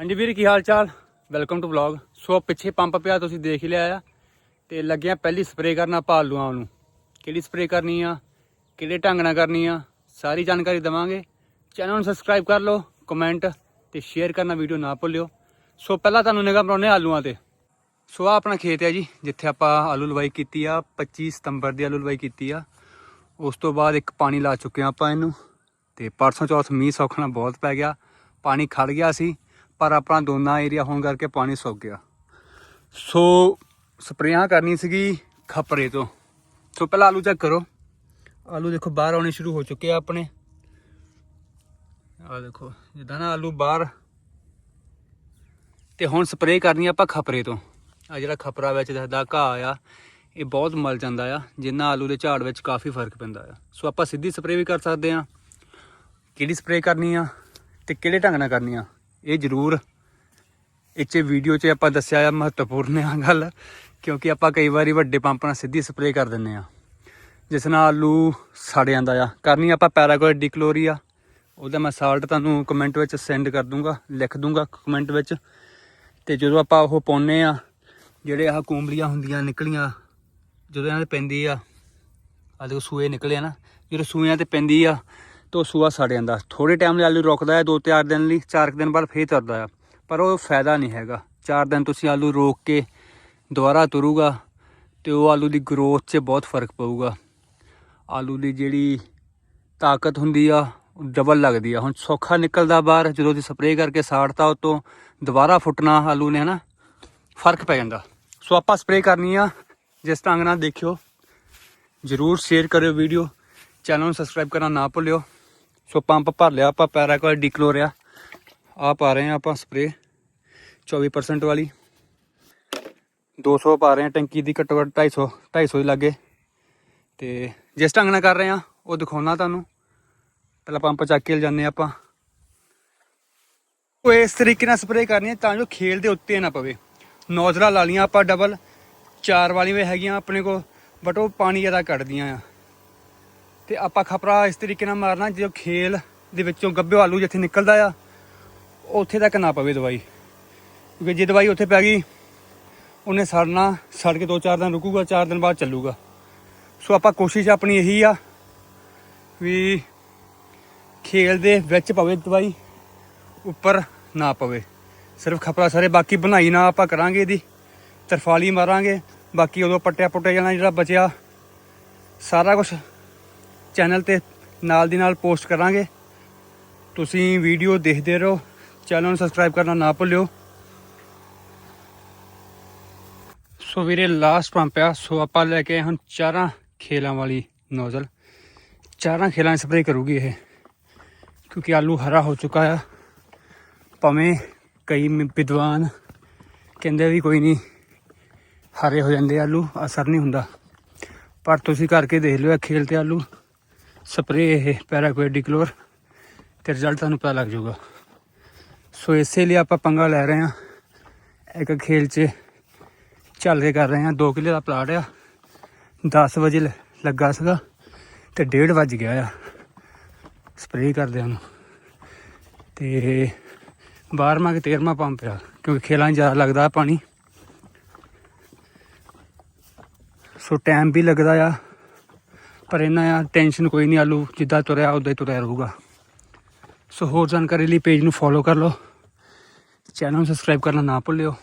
ਹਾਂਜੀ ਵੀਰ, ਕੀ ਹਾਲ ਚਾਲ? Welcome to vlog ਸੋ ਪਿੱਛੇ ਪੰਪ ਪਿਆ, ਤੁਸੀਂ ਦੇਖ ਹੀ ਲਿਆ ਆ। ਤੇ ਲੱਗਿਆ ਪਹਿਲੀ ਸਪਰੇਅ ਕਰਨਾ ਆਪਾਂ ਆਲੂਆਂ ਨੂੰ। ਕਿਹੜੀ ਸਪਰੇਅ ਕਰਨੀ ਆ? ਕਿਹੜੇ ਢੰਗ ਨਾਲ ਕਰਨੀ ਆ? ਸਾਰੀ ਜਾਣਕਾਰੀ ਦਵਾਂਗੇ। ਚੈਨਲ ਨੂੰ ਸਬਸਕ੍ਰਾਈਬ ਕਰ ਲਓ ਕਮੈਂਟ ਤੇ ਸ਼ੇਅਰ ਕਰਨਾ ਵੀਡੀਓ ਨਾ ਭੁੱਲਿਓ। ਸੋ ਪਹਿਲਾਂ ਤੁਹਾਨੂੰ ਨਿਗਾਹ ਬਣਾਉਣੇ ਆਲੂਆਂ ਤੇ। ਸੋ ਆ ਆਪਣਾ ਖੇਤ ਹੈ ਜੀ, ਜਿੱਥੇ ਆਪਾਂ ਆਲੂ ਲਵਾਈ ਕੀਤੀ ਆ 25 ਸਤੰਬਰ ਦੀ ਆਲੂ ਲਵਾਈ ਕੀਤੀ ਆ। ਉਸ ਤੋਂ ਬਾਅਦ ਇੱਕ ਪਾਣੀ ਲਾ ਚੁੱਕੇ ਆ ਆਪਾਂ ਇਹਨੂੰ। ਤੇ ਪਰਸੋਂ ਚੌਥ ਮੀਂਹ ਸੌਖਣਾ ਬਹੁਤ ਪੈ ਗਿਆ। ਪਾਣੀ ਖੜ ਗਿਆ ਸੀ। ਪਰ ਆਪਣਾ ਦੋਨਾ ਏਰੀਆ ਹੋਣ ਕਰਕੇ ਪਾਣੀ ਸੁੱਕ ਗਿਆ। ਸੋ ਸਪਰੇਆਂ ਕਰਨੀ ਸੀਗੀ ਖਪਰੇ ਤੋਂ। ਸੋ ਪਹਿਲਾਂ ਆਲੂ ਚੈੱਕ ਕਰੋ। ਆਲੂ ਦੇਖੋ ਬਾਹਰ ਆਉਣੇ ਸ਼ੁਰੂ ਹੋ ਚੁੱਕੇ ਆ ਆਪਣੇ। ਆ ਦੇਖੋ, ਜਿੱਦਾਂ ਨਾ ਆਲੂ ਬਾਹਰ। ਤੇ ਹੁਣ ਸਪਰੇਅ ਕਰਨੀ ਆਪਾਂ ਖਪਰੇ ਤੋਂ। ਆ ਜਿਹੜਾ ਖਪਰਾ ਵਿੱਚ ਦਿਖਦਾ ਘਾਹ ਆ, ਇਹ ਬਹੁਤ ਮਲ ਜਾਂਦਾ ਆ, ਜਿੰਨਾ ਆਲੂ ਦੇ ਝਾੜ ਵਿੱਚ ਕਾਫੀ ਫ਼ਰਕ ਪੈਂਦਾ ਆ। ਸੋ ਆਪਾਂ ਸਿੱਧੀ ਸਪਰੇਅ ਵੀ ਕਰ ਸਕਦੇ ਆ। ਕਿਹੜੀ ਸਪਰੇਅ ਕਰਨੀ ਆ ਤੇ ਕਿਹੜੇ ਢੰਗ ਨਾਲ ਕਰਨੀ ਆ? ਇਹ ਜ਼ਰੂਰ ਇੱਥੇ ਵੀਡੀਓ 'ਚ ਆਪਾਂ ਦੱਸਿਆ ਆ ਮਹੱਤਵਪੂਰਨ ਆ ਗੱਲ, ਕਿਉਂਕਿ ਆਪਾਂ ਕਈ ਵਾਰੀ ਵੱਡੇ ਪੰਪ ਨਾਲ ਸਿੱਧੀ ਸਪਰੇਅ ਕਰ ਦਿੰਨੇ ਆ। ਜਿਸ ਨਾਲ ਆਲੂ ਸੜ ਜਾਂਦਾ ਆ। ਕਰਨੀ ਆਪਾਂ ਪੈਰਾਗੋਇਡ ਡਿਕਲੋਰੀਆ ਉਹਦਾ ਮੈਂ ਸਾਲਟ ਤੁਹਾਨੂੰ ਕਮੈਂਟ ਵਿੱਚ ਸੈਂਡ ਕਰ ਦੂੰਗਾ, ਲਿਖ ਦੂੰਗਾ ਕਮੈਂਟ ਵਿੱਚ। ਤੇ ਜਦੋਂ ਆਪਾਂ ਉਹ ਪਾਉਨੇ ਆ, ਜਿਹੜੇ ਆਹ ਕੁੰਬਲੀਆਂ ਹੁੰਦੀਆਂ ਨਿਕਲੀਆਂ, ਜਦੋਂ ਇਹਨਾਂ ਤੇ ਪੈਂਦੀ ਆ ਆ ਦੇਖੋ ਸੂਏ ਨਿਕਲੇ ਆ ਨਾ, ਜਦੋਂ ਸੂਇਆਂ ਤੇ ਪੈਂਦੀ ਆ ਤਾਂ ਉਹ ਸੂਆ ਸੜ ਜਾਂਦਾ। ਥੋੜੇ ਟਾਈਮ ਲਈ ਆਲੂ ਰੁਕਦਾ ਹੈ ਦੋ ਚਾਰ ਦਿਨ ਲਈ, ਚਾਰ ਕੁ ਦਿਨ ਬਾਅਦ ਫੇਰ ਤੁਰਦਾ ਆ ਪਰ ਉਹ ਫਾਇਦਾ ਨਹੀਂ ਹੈਗਾ। ਚਾਰ ਦਿਨ ਤੁਸੀਂ ਆਲੂ ਰੋਕ ਕੇ ਦੁਬਾਰਾ ਤੁਰੂਗਾ ਤੇ ਉਹ ਆਲੂ ਦੀ ਗਰੋਥ 'ਚ ਬਹੁਤ ਫ਼ਰਕ ਪਊਗਾ। ਆਲੂ ਦੀ ਜਿਹੜੀ ਤਾਕਤ ਹੁੰਦੀ ਆ, ਉਹ ਡਬਲ ਲੱਗਦੀ ਆ। ਹੁਣ ਸੌਖਾ ਨਿਕਲਦਾ ਬਾਹਰ, ਜਦੋਂ ਦੀ ਸਪਰੇਅ ਕਰਕੇ ਸਾੜਤਾ ਉਤੋਂ ਦੁਬਾਰਾ ਫੁੱਟਣਾ ਆਲੂ ਨੇ, ਹਨਾ, ਫ਼ਰਕ ਪੈ ਜਾਂਦਾ। ਸੋ ਆਪਾਂ ਸਪਰੇਅ ਕਰਨੀ ਆ। ਜਿਸ ਢੰਗ ਨਾਲ ਦੇਖਿਓ, ਜਰੂਰ ਸ਼ੇਅਰ ਕਰਿਓ ਵੀਡੀਓ ਚੈਨਲ ਨੂੰ ਸਬਸਕ੍ਰਾਈਬ ਕਰਨਾ ਨਾ ਭੁੱਲਿਓ। ਸੋ ਪੰਪ ਭਰ ਲਿਆ, ਆਪਾਂ ਪੈਰਾਕੋਲ ਡਿਕਲੋਰਿਆ ਆ ਪਾ ਰਹੇ ਆ ਆਪਾਂ ਸਪਰੇਅ 24% ਵਾਲੀ। 200 ਪਾ ਰਹੇ ਆ ਟੈਂਕੀ ਦੀ ਘੱਟੋ ਘੱਟ 250 250 ਹੀ ਲਾਗੇ। ਤੇ ਜਿਸ ਢੰਗ ਨਾਲ ਕਰ ਰਹੇ ਆ ਉਹ ਦਿਖਾਉਣਾ ਤੁਹਾਨੂੰ। ਪਹਿਲਾਂ ਪੰਪ ਚੱਕ ਕੇ ਲਿਜਾਨੇ ਆਪਾਂ। ਉਹ ਇਸ ਤਰੀਕੇ ਨਾਲ ਸਪਰੇਅ ਕਰਨੀ ਤਾਂ ਜੋ ਖੇਲ ਦੇ ਉੱਤੇ ਨਾ ਪਵੇ। ਨੋਜ਼ਲਾਂ ਲਾ ਲੀਆਂ ਆਪਾਂ ਡਬਲ ਚਾਰ ਵਾਲੀਆਂ ਵੀ ਹੈਗੀਆਂ ਆਪਣੇ ਕੋਲ ਬਟ ਉਹ ਪਾਣੀ ਜ਼ਿਆਦਾ ਕੱਢਦੀਆਂ ਆ। ਤੇ ਆਪਾਂ ਖਪਰਾ ਇਸ ਤਰੀਕੇ ਨਾਲ ਮਾਰਨਾ, ਜਦੋਂ ਖੇਲ ਦੇ ਵਿੱਚੋਂ ਗੱਭਿਓ ਆਲੂ ਜਿੱਥੇ ਨਿਕਲਦਾ ਆ, ਉੱਥੇ ਤੱਕ ਨਾ ਪਵੇ ਦਵਾਈ। ਕਿਉਂਕਿ ਜੇ ਦਵਾਈ ਉੱਥੇ ਪੈ ਗਈ, ਉਹਨੇ ਸੜਨਾ, ਸੜ ਕੇ 2-4 ਦਿਨ ਰੁਕੂਗਾ 4 ਦਿਨ ਬਾਅਦ ਚੱਲੂਗਾ। ਸੋ ਆਪਾਂ ਕੋਸ਼ਿਸ਼ ਆਪਣੀ ਇਹੀ ਆ ਵੀ ਖੇਲ ਦੇ ਵਿੱਚ ਪਵੇ ਦਵਾਈ, ਉੱਪਰ ਨਾ ਪਵੇ। ਸਿਰਫ ਖਪਰਾ ਸਾਰੇ, ਬਾਕੀ ਬਣਾਈ ਨਾ ਆਪਾਂ ਕਰਾਂਗੇ ਇਹਦੀ, ਤਰਫਾਲੀ ਮਾਰਾਂਗੇ, ਬਾਕੀ ਉਦੋਂ ਪੱਟਿਆ ਪੁੱਟਿਆ ਜਾਣਾ ਜਿਹੜਾ ਬਚਿਆ, ਸਾਰਾ ਕੁਝ ਚੈਨਲ ਤੇ ਨਾਲ ਦੀ ਨਾਲ ਪੋਸਟ ਕਰਾਂਗੇ। ਤੁਸੀਂ ਵੀਡੀਓ ਦੇਖਦੇ ਰਹੋ। ਚੈਨਲ ਨੂੰ ਸਬਸਕ੍ਰਾਈਬ ਕਰਨਾ ਨਾ ਭੁੱਲਿਓ। ਸੋ ਵੀਰੇ ਲਾਸਟ ਪੰਪ ਆ। ਸੋ ਆਪਾਂ ਲੈ ਕੇ ਆਏ ਹੁਣ ਚਾਰਾਂ ਖੇਲਾਂ ਵਾਲੀ ਨੋਜ਼ਲ। ਚਾਰਾਂ ਖੇਲਾਂ ਸਪਰੇਅ ਕਰੂਗੀ ਇਹ। ਕਿਉਂਕਿ ਆਲੂ ਹਰਾ ਹੋ ਚੁੱਕਾ ਆ। ਭਾਵੇਂ ਕਈ ਵਿਦਵਾਨ ਕਹਿੰਦੇ ਵੀ ਕੋਈ ਨਹੀਂ, ਹਰੇ ਹੋ ਜਾਂਦੇ ਆਲੂ, ਅਸਰ ਨਹੀਂ ਹੁੰਦਾ। ਪਰ ਤੁਸੀਂ ਕਰਕੇ ਦੇਖ ਲਿਓ ਇਹ ਖੇਲ ਤੇ ਆਲੂ। ਸਪਰੇ ਇਹ ਪੈਰਾਕੋਇਡ ਡਿਕਲੋਰ ਤੇ ਰਿਜ਼ਲਟ ਤੁਹਾਨੂੰ ਪਤਾ ਲੱਗ ਜਾਊਗਾ। ਸੋ ਇਸੇ ਲਈ ਆਪਾਂ ਪੰਗਾ ਲੈ ਰਹੇ ਹਾਂ। ਇੱਕ ਖੇਲ 'ਚ ਚੱਲ ਕੇ ਕਰ ਰਹੇ ਹਾਂ। 2 ਕਿੱਲੇ ਦਾ ਪਲਾਟ ਆ। 10 ਵਜੇ ਲ- ਲੱਗਾ ਸੀਗਾ ਤੇ 1:30 ਵੱਜ ਗਿਆ ਆ। ਸਪਰੇਅ ਕਰਦੇ ਨੂੰ ਤੇ 12ਵਾਂ ਕਿ 13ਵਾਂ ਪੰਪ ਆ, ਕਿਉਂਕਿ ਖੇਲਾਂ ਜ਼ਿਆਦਾ ਲੱਗਦਾ ਪਾਣੀ। ਸੋ ਟਾਈਮ ਵੀ ਲੱਗਦਾ ਆ। ਪਰ ਇਹਨਾਂ ਆ ਟੈਨਸ਼ਨ ਕੋਈ ਨਹੀਂ, ਆਲੂ ਜਿੱਦਾਂ ਤੁਰਿਆ ਉਦਾਂ ਹੀ ਤੁਰਿਆ ਰਹੂਗਾ। ਸੋ ਹੋਰ ਜਾਣਕਾਰੀ ਲਈ ਪੇਜ ਨੂੰ ਫੋਲੋ ਕਰ ਲਓ। ਚੈਨਲ ਨੂੰ ਸਬਸਕ੍ਰਾਈਬ ਕਰਨਾ ਨਾ ਭੁੱਲਿਓ।